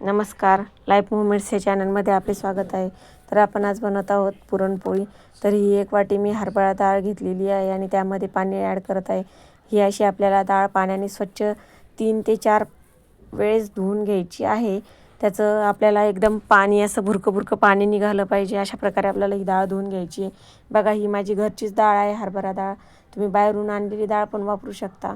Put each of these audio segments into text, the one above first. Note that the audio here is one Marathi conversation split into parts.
नमस्कार. लाईफ मुवमेंट्स या चॅनलमध्ये आपले स्वागत आहे. तर आपण आज बनवत आहोत पुरणपोळी. तर ही एक वाटी मी हरभरा डाळ घेतलेली आहे आणि त्यामध्ये पाणी ॲड करत आहे. ही अशी आपल्याला डाळ पाण्याने स्वच्छ तीन ते चार वेळेस धुवून घ्यायची आहे. त्याचं आपल्याला एकदम पाणी असं भुरकं भुरकं पाणी निघालं पाहिजे. अशा प्रकारे आपल्याला ही डाळ धुवून घ्यायची आहे. बघा ही माझी घरचीच डाळ आहे हरभरा डाळ. तुम्ही बाहेरून आणलेली डाळ पण वापरू शकता.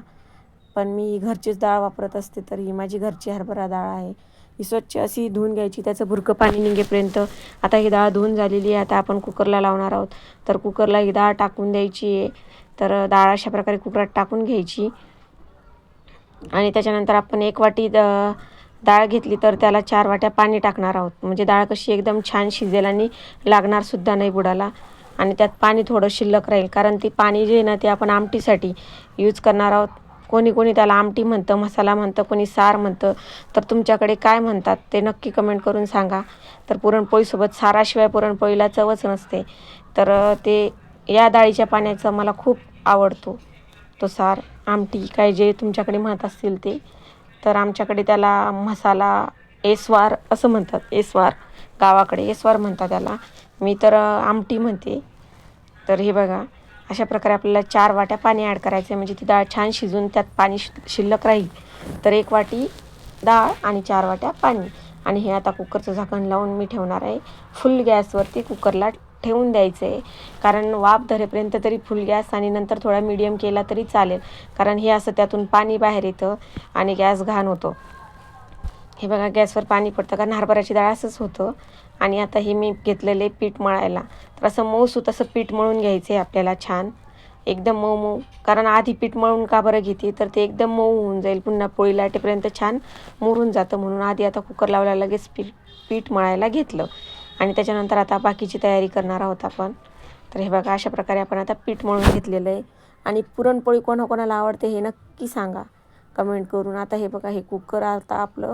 पण मी ही घरचीच डाळ वापरत असते तर ही माझी घरची हरभरा डाळ आहे. ही स्वच्छ अशी धुवून घ्यायची त्याचं भुरकं पाणी निघेपर्यंत. आता ही डाळ धुवून झालेली आहे आता आपण कुकरला लावणार आहोत. तर कुकरला ही डाळ टाकून द्यायची आहे. तर डाळ अशा प्रकारे कुकरात टाकून घ्यायची. आणि त्याच्यानंतर आपण एक वाटी द- डाळ घेतली तर त्याला चार वाट्या पाणी टाकणार आहोत. म्हणजे डाळ कशी एकदम छान शिजेल आणि लागणारसुद्धा नाही बुडाला. आणि त्यात पाणी थोडं शिल्लक राहील. कारण ती पाणी जे आहे ना ते आपण आमटीसाठी यूज करणार आहोत. कोणी कोणी त्याला आमटी म्हणतं मसाला म्हणतं कोणी सार म्हणतं. तर तुमच्याकडे काय म्हणतात ते नक्की कमेंट करून सांगा. तर पुरणपोळीसोबत साराशिवाय पुरणपोळीला चवच नसते. तर ते या डाळीच्या पाण्याचा मला खूप आवडतो तो सार आमटी काय जे तुमच्याकडे म्हणत असतील ते. तर आमच्याकडे त्याला मसाला एस्वार असं म्हणतात एस्वार. गावाकडे एस्वार म्हणतात त्याला. मी तर आमटी म्हणते. तर हे बघा अशा प्रकारे आपल्याला चार वाट्या पाणी ॲड करायचं आहे म्हणजे ती डाळ छान शिजून त्यात पाणी शि शिल्लक राहील. तर एक वाटी डाळ आणि चार वाट्या पाणी. आणि हे आता कुकरचं झाकण लावून मी ठेवणार आहे. फुल गॅसवरती कुकरला ठेवून द्यायचं आहे कारण वाफ धरेपर्यंत तरी फुल गॅस आणि नंतर थोडा मीडियम केला तरी चालेल. कारण हे असं त्यातून पाणी बाहेर येतं आणि गॅस घाण होतो. हे बघा गॅसवर पाणी पडतं. कारण हरभऱ्याची डाळ असंच होतं. आणि आता हे मी घेतलेले पीठ मळायला. तर असं मऊसूत असं पीठ मळून घ्यायचं आहे आपल्याला छान. एकदम मऊ मऊ. कारण आधी पीठ मळून का बरं घेते? तर ते एकदम मऊ होऊन जाईल. पुन्हा पोळी लाटेपर्यंत छान मुरून जातं म्हणून आधी आता कुकर लावला लगेच पीठ पीठ मळायला घेतलं. आणि त्याच्यानंतर आता बाकीची तयारी करणार आहोत आपण. तर हे बघा अशा प्रकारे आपण आता पीठ मळून घेतलेलं आहे. आणि पुरणपोळी कोणाकोणाला आवडते हे नक्की सांगा. कमेंट करून. आता हे बघा हे कुकर आता आपलं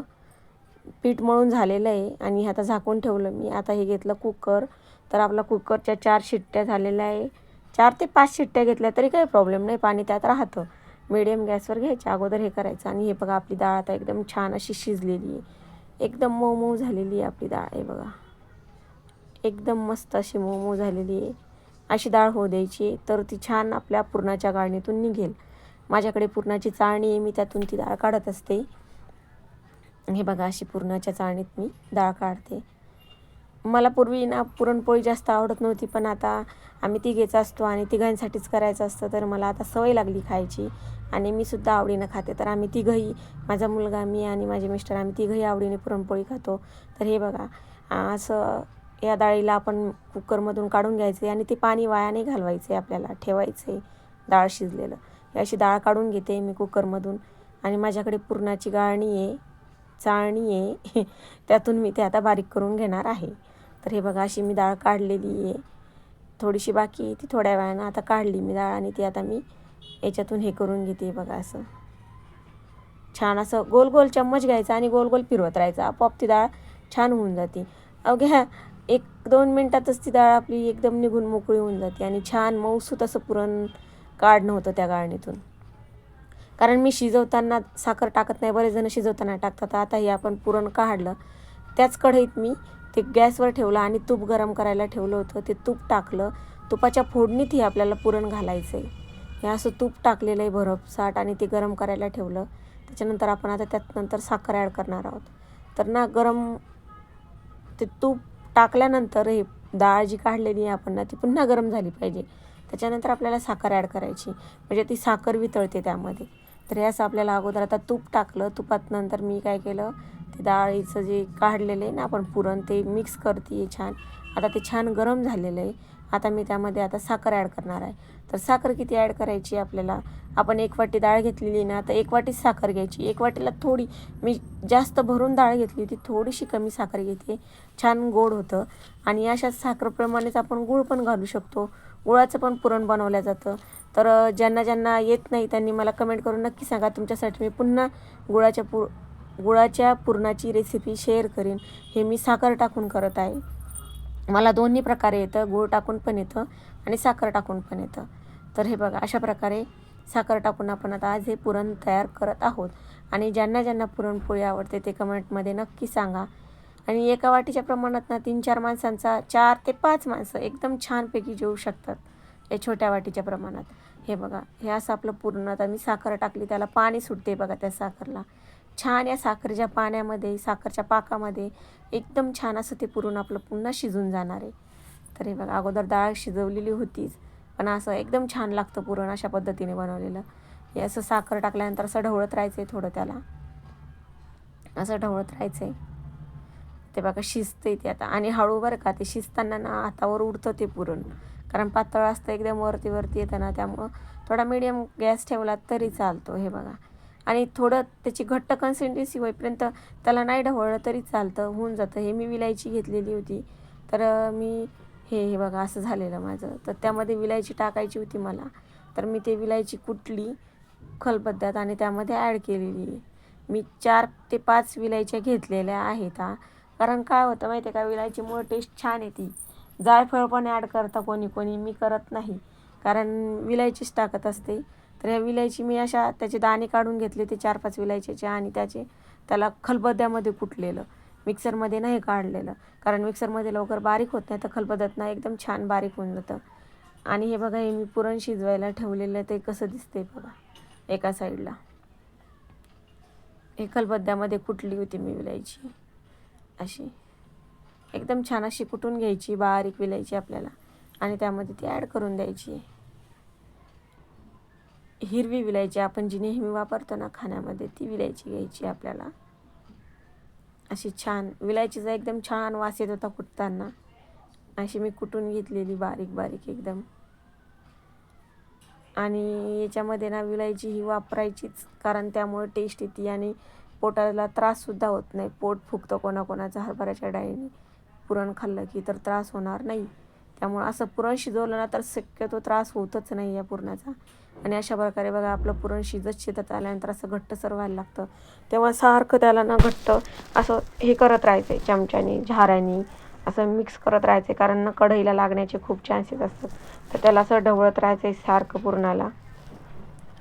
पीठ मळून झालेलं आहे आणि आता झाकून ठेवलं मी. आता हे घेतलं कुकर. तर आपला कुकरच्या चार शिट्ट्या झालेल्या आहे. चार ते पाच शिट्ट्या घेतल्या तरी काही प्रॉब्लेम नाही. पाणी त्यात राहतं. मिडियम गॅसवर घ्यायचं अगोदर हे करायचं. आणि हे बघा आपली डाळ आता एकदम छान अशी शिजलेली आहे. एकदम मऊ मऊ झालेली आहे आपली डाळ. आहे बघा. एकदम मस्त अशी मऊ मऊ झालेली आहे. अशी डाळ होऊ द्यायची तर ती छान आपल्या पुरणाच्या गाळणीतून निघेल. माझ्याकडे पुरणाची चाळणी आहे. मी त्यातून ती डाळ काढत असते. हे बघा अशी पुरणाच्या चाळणीत मी डाळ काढते. मला पूर्वी ना पुरणपोळी जास्त आवडत नव्हती पण आता आम्ही तिघेच असतो आणि तिघांसाठीच करायचं असतं तर मला आता सवय लागली खायची आणि मी सुद्धा आवडीनं खाते. तर आम्ही तिघंही माझा मुलगा मी आणि माझे मिस्टर आम्ही तिघंही आवडीने पुरणपोळी खातो. तर हे बघा असं या डाळीला आपण कुकरमधून काढून घ्यायचे आणि ते पाणी वायाने घालवायचे आपल्याला ठेवायचे डाळ शिजलेलं. अशी डाळ काढून घेते मी कुकरमधून आणि माझ्याकडे पुरणाची गाळणी आहे. चाळणी आहे. त्यातून मी ते आता बारीक करून घेणार आहे. तर हे बघा अशी मी डाळ काढलेली आहे. थोडीशी बाकी आहे ती थोड्या वेळानं. आता काढली मी डाळ आणि ती आता मी याच्यातून हे करून घेते बघा असं. छान असं गोल गोल चम्मच घ्यायचा आणि गोल गोल फिरवत राहायचा. आपोआप ती डाळ छान होऊन जाते. अवघ्या एक दोन मिनटातच ती डाळ आपली एकदम निघून मोकळी होऊन जाते आणि छान मऊसूत असं पुरण काढणं होतं त्या गाळणीतून. कारण मी शिजवताना साखर टाकत नाही बरेच जण शिजवताना टाकतात. आता हे आपण पुरण काढलं. त्याच कढईत मी ते गॅसवर ठेवलं आणि तूप गरम करायला ठेवलं होतं. ते तूप टाकलं. तुपाच्या फोडणीत हे आपल्याला पुरण घालायचं आहे हे असं तूप टाकलेलं आहे भरपसाट आणि ते गरम करायला ठेवलं. त्याच्यानंतर आपण आता त्यात नंतर साखर ॲड करणार आहोत. तर ना गरम ते तूप टाकल्यानंतर हे डाळ जी काढलेली आहे आपण ना ती पुन्हा गरम झाली पाहिजे. त्याच्यानंतर आपल्याला साखर ॲड करायची. म्हणजे ती साखर वितळते त्यामध्ये. तर हे असं आपल्याला अगोदर आता तूप टाकलं तुपात नंतर मी काय केलं ते डाळीचं जे काढलेलं आहे ना आपण पुरण ते मिक्स करते छान. आता ते छान गरम झालेलं आहे. आता मी त्यामध्ये आता साखर ॲड करणार आहे. तर साखर किती ॲड करायची आपल्याला? आपण एक वाटी डाळ घेतलेली ना तर एक वाटी साखर घ्यायची. एक वाटीला थोडी मी जास्त भरून डाळ घेतली होती थोडीशी कमी साखर घेते. छान गोड होतं. आणि अशाच साखरप्रमाणेच आपण गूळ पण घालू शकतो. गुळाचं पण पुरण बनवलं जातं. तर ज्यांना ज्यांना येत नाही त्यांनी मला कमेंट करून नक्की सांगा. तुमच्यासाठी मी पुन्हा गुळाच्या पु गुळाच्या पुरणाची रेसिपी शेअर करेन. हे मी साखर टाकून करत आहे. मला दोन्ही प्रकारे येतं. गूळ टाकून पण येतं आणि साखर टाकून पण येतं. तर हे बघा अशा प्रकारे साखर टाकून आपण आता आज हे पुरण तयार करत आहोत. आणि ज्यांना ज्यांना पुरणपोळी आवडते ते कमेंटमध्ये नक्की सांगा. आणि एका वाटीच्या प्रमाणात ना तीन चार माणसांचा चार ते पाच माणसं एकदम छानपैकी जेवू शकतात या छोट्या वाटीच्या प्रमाणात. हे बघा हे असं आपलं पूर्ण आता मी साखर टाकली त्याला पाणी सुटते बघा त्या साखरला. छान या साखरेच्या पाण्यामध्ये साखरच्या पाकामध्ये एकदम छान असं ते पुरण आपलं पुन्हा शिजून जाणार आहे. तर हे बघा अगोदर डाळ शिजवलेली होतीच पण असं एकदम छान लागतं पुरण अशा पद्धतीने बनवलेलं. हे असं साखर टाकल्यानंतर असं ढवळत राहायचं आहे थोडं त्याला. असं ढवळत राहायचं आहे ते बघा शिजते ते आता. आणि हळू बरं का ते शिजताना ना हातावर उडतं ते पुरण. कारण पातळ असतं एकदम वरती वरती येतं ना त्यामुळं थोडा मिडियम गॅस ठेवला तरी चालतो हे बघा. आणि थोडं त्याची घट्ट कन्सिस्टन्सी होईपर्यंत त्याला नाही ढवळलं तरी चालतं होऊन जातं. हे मी विलायची घेतलेली होती. तर मी हे हे बघा असं झालेलं माझं. तर त्यामध्ये विलायची टाकायची होती मला. तर मी ते विलायची कुटली खलबत्त्यात आणि त्यामध्ये ॲड केलेली. आहे मी चार ते पाच विलायच्या घेतलेल्या आहेत हा. कारण काय होतं माहिती आहे का विलायचीमुळे टेस्ट छान येते. जायफळ पण ॲड करता कोणी कोणी मी करत नाही. कारण विलायचीच टाकत असते. तर ह्या विलायची मी अशा त्याचे दाणे काढून घेतले ते चार पाच विलायचीचे आणि त्याचे त्याला खलबद्यामध्ये कुटलेलं. मिक्सरमध्ये नाही काढलेलं. कारण मिक्सरमध्ये लवकर बारीक होत नाही तर खलबदत नाही एकदम छान बारीक होऊन जातं. आणि हे बघा हे मी पुरण शिजवायला ठेवलेलं ते कसं दिसते बघा एका साईडला. हे खलबद्द्यामध्ये कुटली होती मी विलायची. अशी. एकदम छान अशी कुटून घ्यायची बारीक विलायची आपल्याला. आणि त्यामध्ये ती ॲड करून द्यायची. हिरवी विलायची आपण जी नेहमी वापरतो ना खाण्यामध्ये ती विलायची घ्यायची आपल्याला. अशी छान विलायचीचा एकदम छान वास येत होता कुटताना. अशी मी कुटून घेतलेली बारीक बारीक एकदम. आणि याच्यामध्ये ना विलायची ही वापरायचीच कारण त्यामुळे टेस्ट येते आणि पोटाला त्राससुद्धा होत नाही. पोट फुगतं कोणाकोणाचं हरभऱ्याच्या डाळीने पुरण खाल्लं की तर त्रास होणार नाही. त्यामुळं असं पुरण शिजवलं ना तर शक्यतो त्रास होतच नाही या पुरणाचा. आणि अशा प्रकारे बघा आपलं पुरण शिजत शिजत आल्यानंतर असं घट्टसर व्हायला लागतं. तेव्हा सारखं त्याला ना घट्ट असं हे करत राहायचं आहे चमच्याने झाऱ्याने असं मिक्स करत राहायचं. कारण ना कढईला लागण्याचे खूप चान्सेस असतात. तर त्याला असं ढवळत राहायचं सारखं पुरणाला.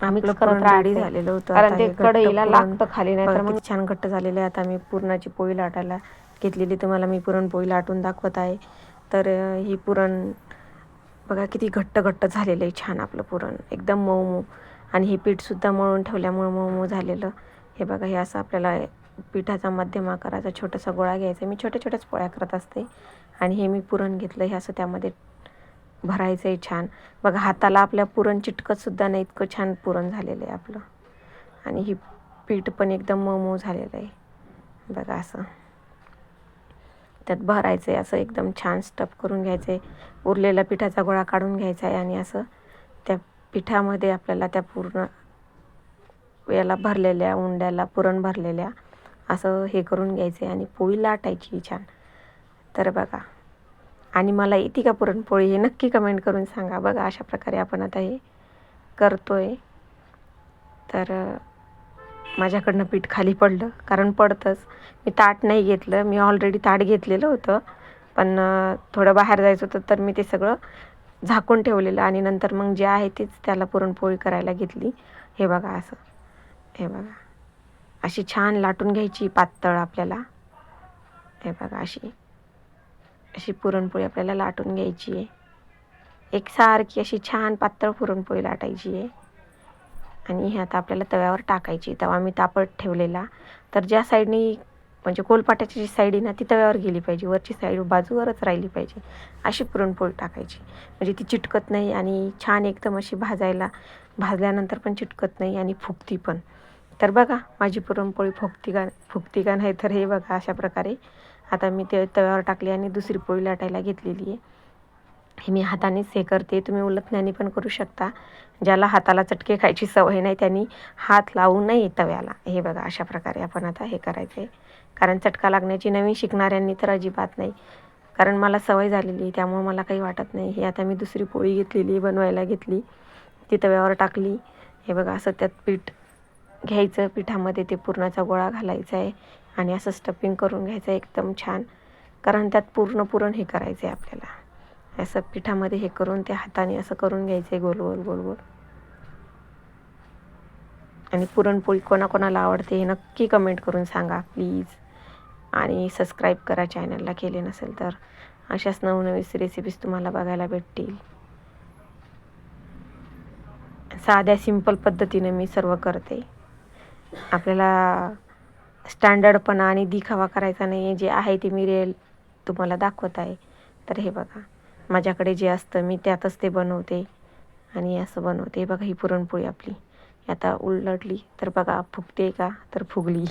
आम्ही करत रेडी झालेलं होतं कारण ते कढईला लागतं खाली नाही तर मग छान घट्ट झालेले आहे. आता मी पुरणाची पोळी लाटायला घेतलेली. तुम्हाला मी पुरणपोळी लाटून दाखवत आहे. तर ही पुरण बघा किती घट्ट घट्ट झालेलं आहे छान आपलं पुरण. एकदम मऊ मऊ आणि हे पीठसुद्धा मळून ठेवल्यामुळं मऊ मऊ झालेलं. हे बघा हे असं आपल्याला पिठाचा मध्यम आकाराचा छोटासा गोळा घ्यायचा मी छोट्या छोट्याच पोळ्या करत असते. आणि हे मी पुरण घेतलं हे असं त्यामध्ये भरायचं आहे छान. बघा हाताला आपल्या पुरण चिटकतसुद्धा नाही इतकं छान पुरण झालेलं आहे आपलं. आणि ही पीठ पण एकदम मऊ मऊ झालेलं आहे. बघा असं. त्यात भरायचं आहे असं एकदम छान स्टफ करून घ्यायचं आहे उरलेला पिठाचा गोळा काढून घ्यायचा आहे आणि असं त्या पिठामध्ये आपल्याला त्या पूर्ण याला भरलेल्या उंड्याला पुरण भरलेल्या असं हे करून घ्यायचं आहे आणि पोळी लाटायची छान. तर बघा. आणि मला येते का पुरणपोळी हे नक्की कमेंट करून सांगा. बघा अशा प्रकारे आपण आता हे करतो आहे तर माझ्याकडनं पीठ खाली पडलं कारण पडतंच. मी ताट नाही घेतलं मी ऑलरेडी ताट घेतलेलं होतं. पण थोडं बाहेर जायचं होतं तर मी ते सगळं झाकून ठेवलेलं आणि नंतर मग जे आहे तेच त्याला पुरणपोळी करायला घेतली. हे बघा असं. हे बघा. अशी छान लाटून घ्यायची पातळ आपल्याला. हे बघा अशी. अशी पुरणपोळी आपल्याला लाटून घ्यायची आहे. एकसारखी अशी छान पातळ पुरणपोळी लाटायची आहे. आणि हे आता आपल्याला तव्यावर टाकायची. तवा मी तापत ठेवलेला. तर ज्या साईडनी म्हणजे कोलपाट्याची जी साईड आहे ना ती तव्यावर गेली पाहिजे. वरची साईड बाजूवरच राहिली पाहिजे. अशी पुरणपोळी टाकायची. म्हणजे ती चिटकत नाही आणि छान एकदम अशी भाजायला भाजल्यानंतर पण चिटकत नाही आणि फुगती पण. तर बघा माझी पुरणपोळी फुगती का फुगती का नाही तर हे बघा अशा प्रकारे. आता मी ते तव्यावर टाकली आणि दुसरी पोळी लाटायला घेतलेली आहे. हे मी हातानेच हे करते. तुम्ही उलटण्याने पण करू शकता. ज्याला हाताला चटके खायची सवय नाही त्यांनी हात लावू नये तव्याला. हे बघा अशा प्रकारे आपण आता हे करायचं आहे कारण चटका लागण्याची नवीन शिकणाऱ्यांनी तर अजिबात नाही. कारण मला सवय झालेली आहे त्यामुळे मला काही वाटत नाही. हे आता मी दुसरी पोळी घेतलेली बनवायला घेतली. ती तव्यावर टाकली. हे बघा असं त्यात पीठ घ्यायचं. पिठामध्ये ते पुरणाचा गोळा घालायचा आहे आणि असं स्टफिंग करून घ्यायचं आहे. एकदम छान. कारण त्यात पूर्ण पुरण हे करायचं आहे आपल्याला. असं पिठामध्ये हे करून ते हाताने असं करून घ्यायचं आहे गोल गोल गोल गोल. आणि पुरणपोळी कोणाकोणाला आवडते हे नक्की कमेंट करून सांगा प्लीज आणि सबस्क्राईब करा चॅनलला केले नसेल तर अशाच नवनवीन रेसिपीज तुम्हाला बघायला भेटतील. साध्या सिंपल पद्धतीने मी सर्व करते. आपल्याला स्टँडर्डपणा आणि दिखावा करायचा नाही जे आहे ते मी रेल तुम्हाला दाखवत आहे. तर हे बघा. माझ्याकडे जे असतं मी त्यातच ते बनवते. आणि असं बनवते. बघा ही पुरणपोळी आपली. आता उलटली तर बघा फुगते का तर फुगली.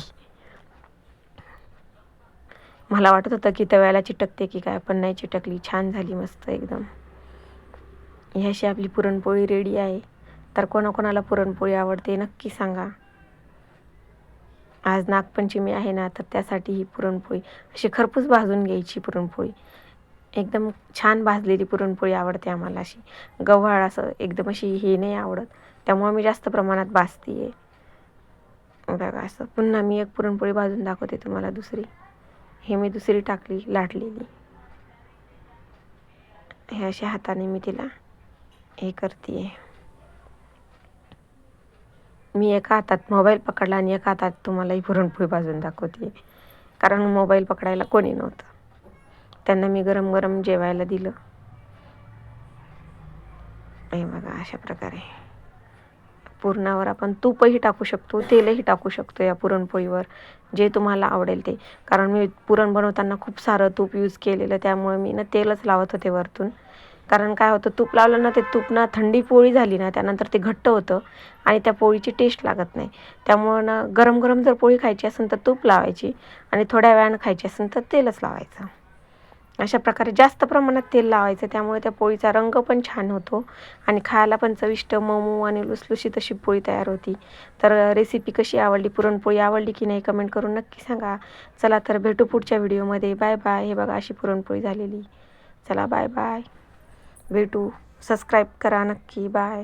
मला वाटत होतं की तव्याला चिटकते की काय पण नाही चिटकली. छान झाली मस्त एकदम. ही अशी आपली पुरणपोळी रेडी आहे. तर कोणाकोणाला पुरणपोळी आवडते नक्की सांगा. आज नागपंचमी आहे ना तर त्यासाठी ही पुरणपोळी. अशी खरपूस भाजून घ्यायची पुरणपोळी. एकदम छान भाजलेली पुरणपोळी आवडते आम्हाला अशी. गव्हाळ असं एकदम अशी हे नाही आवडत. त्यामुळे मी जास्त प्रमाणात भाजते आहे बघा असं पुन्हा मी एक पुरणपोळी भाजून दाखवते तुम्हाला दुसरी. हे मी दुसरी टाकली लाटलेली. हे अशा हाताने मी तिला हे करते मी एका हातात मोबाईल पकडला आणि एका हातात तुम्हाला ही पुरणपोळी भाजून दाखवते कारण मोबाईल पकडायला कोणी नव्हतं. त्यांना मी गरम गरम जेवायला दिलं. हे बघा अशा प्रकारे. पुरणावर आपण तूपही टाकू शकतो तेलही टाकू शकतो या पुरणपोळीवर. जे तुम्हाला आवडेल ते. कारण मी पुरण बनवताना खूप सारं तूप यूज केलेलं त्यामुळे मी ना तेलच लावत होते वरतून. कारण काय होतं तूप लावलं ना ते तूप ना थंडी पोळी झाली ना त्यानंतर ते घट्ट होतं आणि त्या पोळीची टेस्ट लागत नाही. त्यामुळं ना गरम गरम जर पोळी खायची असेल तर तूप लावायची आणि थोड्या वेळानं खायची असेल तर तेलच लावायचं. अशा प्रकारे जास्त प्रमाणात तेल लावायचं. त्यामुळे त्या पोळीचा रंग पण छान होतो. आणि खायला पण चविष्ट मऊ आणि लुसलुशीत अशी पोळी तयार होती. तर रेसिपी कशी आवडली पुरणपोळी आवडली की नाही कमेंट करून नक्की सांगा. चला तर भेटू पुढच्या व्हिडिओमध्ये बाय बाय हे बघा अशी पुरणपोळी झालेली. चला बाय बाय भेटू. सबस्क्राईब करा नक्की. बाय